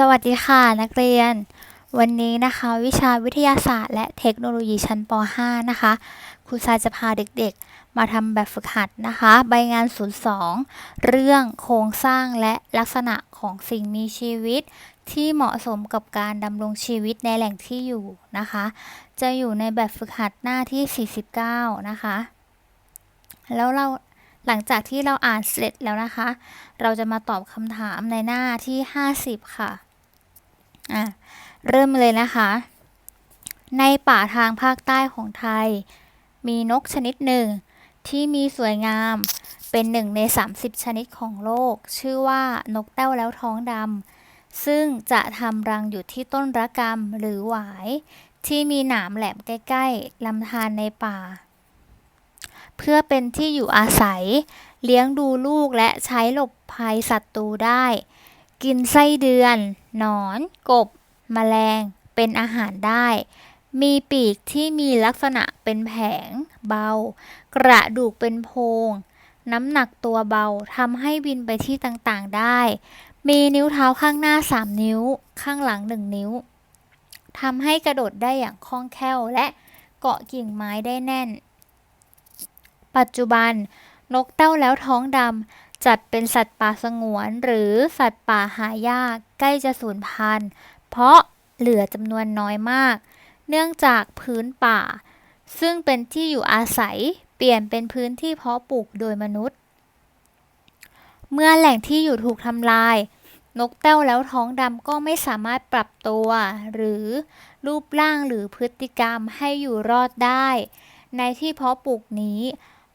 สวัสดีค่ะนักเรียน วันนี้นะคะวิชาวิทยาศาสตร์และเทคโนโลยีชั้นป .5 นะคะครูทรายจะพาเด็กๆ มาทำแบบฝึกหัดนะคะ ใบงาน 02 เรื่องโครงสร้างและลักษณะของสิ่งมีชีวิต ที่เหมาะสมกับการดำรงชีวิตในแหล่งที่อยู่นะคะ จะอยู่ในแบบฝึกหัดหน้าที่ 49 นะคะ แล้วเราหลังจากที่เราอ่านเสร็จแล้วนะคะ เราจะมาตอบคำถามในหน้าที่ 50 ค่ะ อะเริ่มเลยนะคะ ในป่าทางภาคใต้ของไทย มีนกชนิดหนึ่ง ที่มีสวยงามเป็นหนึ่งใน 30 ชนิดของโลก ชื่อว่านกแต้วแล้วท้องดำซึ่งจะทำรังอยู่ที่ต้นระกำหรือหวาย ที่มีหนามแหลมใกล้ๆลำธารในป่า เพื่อเป็นที่อยู่อาศัย เลี้ยงดูลูกและใช้หลบภัยศัตรูได้ กินไส้เดือน หนอน กบ แมลง เป็นอาหารได้ มีปีกที่มีลักษณะเป็นแผง เบา กระดูกเป็นโพรงน้ำหนักตัวเบาทำให้บินไปที่ต่างๆได้ มีนิ้วเท้าข้างหน้า 3 นิ้ว ข้างหลัง 1 นิ้วทำให้กระโดดได้อย่างคล่องแคล่วและเกาะกิ่งไม้ได้แน่น ปัจจุบันนกเต้าแล้วท้องดำ จัดเป็นสัตว์ป่าสงวน หรือสัตว์ป่าหายากใกล้จะสูญพันธุ์ เพราะเหลือจำนวนน้อยมาก เนื่องจากพื้นป่า ซึ่งเป็นที่อยู่อาศัยเปลี่ยนเป็นพื้นที่เพาะปลูกโดยมนุษย์ เมื่อแหล่งที่อยู่ถูกทำลาย นกแต้วแล้วท้องดำก็ไม่สามารถปรับตัว หรือรูปร่างหรือพฤติกรรมให้อยู่รอดได้ ในที่เพาะปลูกนี้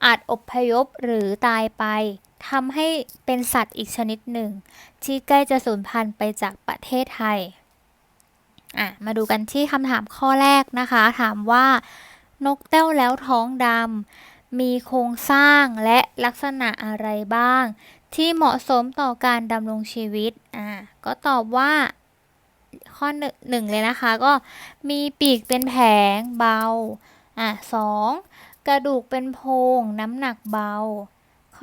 อาจอพยพหรือตายไป ทำให้เป็นสัตว์อีกชนิดหนึ่ง ที่ใกล้จะสูญพันธุ์ไปจากประเทศไทยอะมาดูกันที่คำถามข้อแรกนะคะ ถามว่านกแต้วแล้วท้องดำมีโครงสร้างและลักษณะอะไรบ้าง ที่เหมาะสมต่อการดำรงชีวิตอ่าก็ตอบว่าข้อหนึ่งหนึ่งเลยนะคะ ก็มีปีกเป็นแผงเบาอะสองกระดูกเป็นโพรงน้ำหนักเบา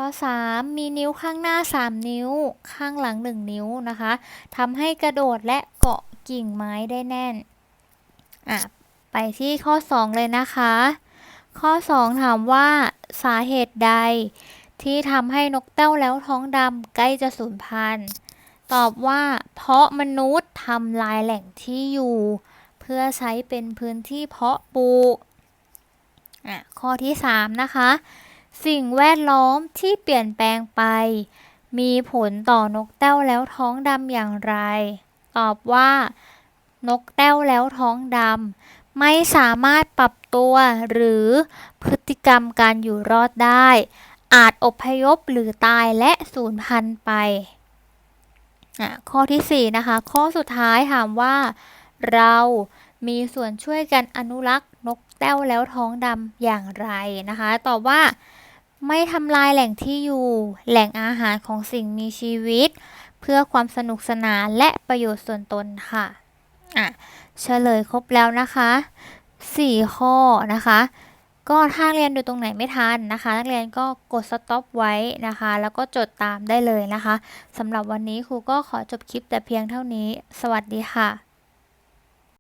ข้อ 3 มีนิ้วข้างหน้า 3 นิ้ว ข้างหลัง 1 นิ้วนะคะทำให้กระโดดและเกาะกิ่งไม้ได้แน่น อะ ไปที่ข้อ 2 เลยนะคะ ข้อ 2 ถามว่าสาเหตุใด ที่ทำให้นกแต้วแล้วท้องดำใกล้จะสูญพันธุ์ ตอบว่าเพราะมนุษย์ทำลายแหล่งที่อยู่ เพื่อใช้เป็นพื้นที่เพาะปลูก อะ ข้อที่ 3 นะคะ สิ่งแวดล้อมที่เปลี่ยนแปลงไป มีผลต่อนกแต้วแล้วท้องดำอย่างไร ตอบว่า นกแต้วแล้วท้องดำไม่สามารถปรับตัวหรือพฤติกรรมการอยู่รอดได้ อาจอพยพหรือตายและสูญพันธุ์ไป ข้อที่ 4 นะคะ ข้อสุดท้ายถามว่า เรา มีส่วนช่วยกันอนุรักษ์นกแต้วแล้วท้องดำอย่างไรนะคะ ตอบว่าไม่ทำลายแหล่งที่อยู่ แหล่งอาหารของสิ่งมีชีวิต เพื่อความสนุกสนานและประโยชน์ส่วนตนค่ะอะเฉลยครบแล้วนะคะ 4 ข้อนะคะ ก็ถ้าเรียนดูตรงไหนไม่ทันนะคะ นักเรียนก็กด stop ไว้นะคะ แล้วก็จดตามได้เลยนะคะสำหรับวันนี้ครูก็ขอจบคลิปแต่เพียงเท่านี้ สวัสดีค่ะ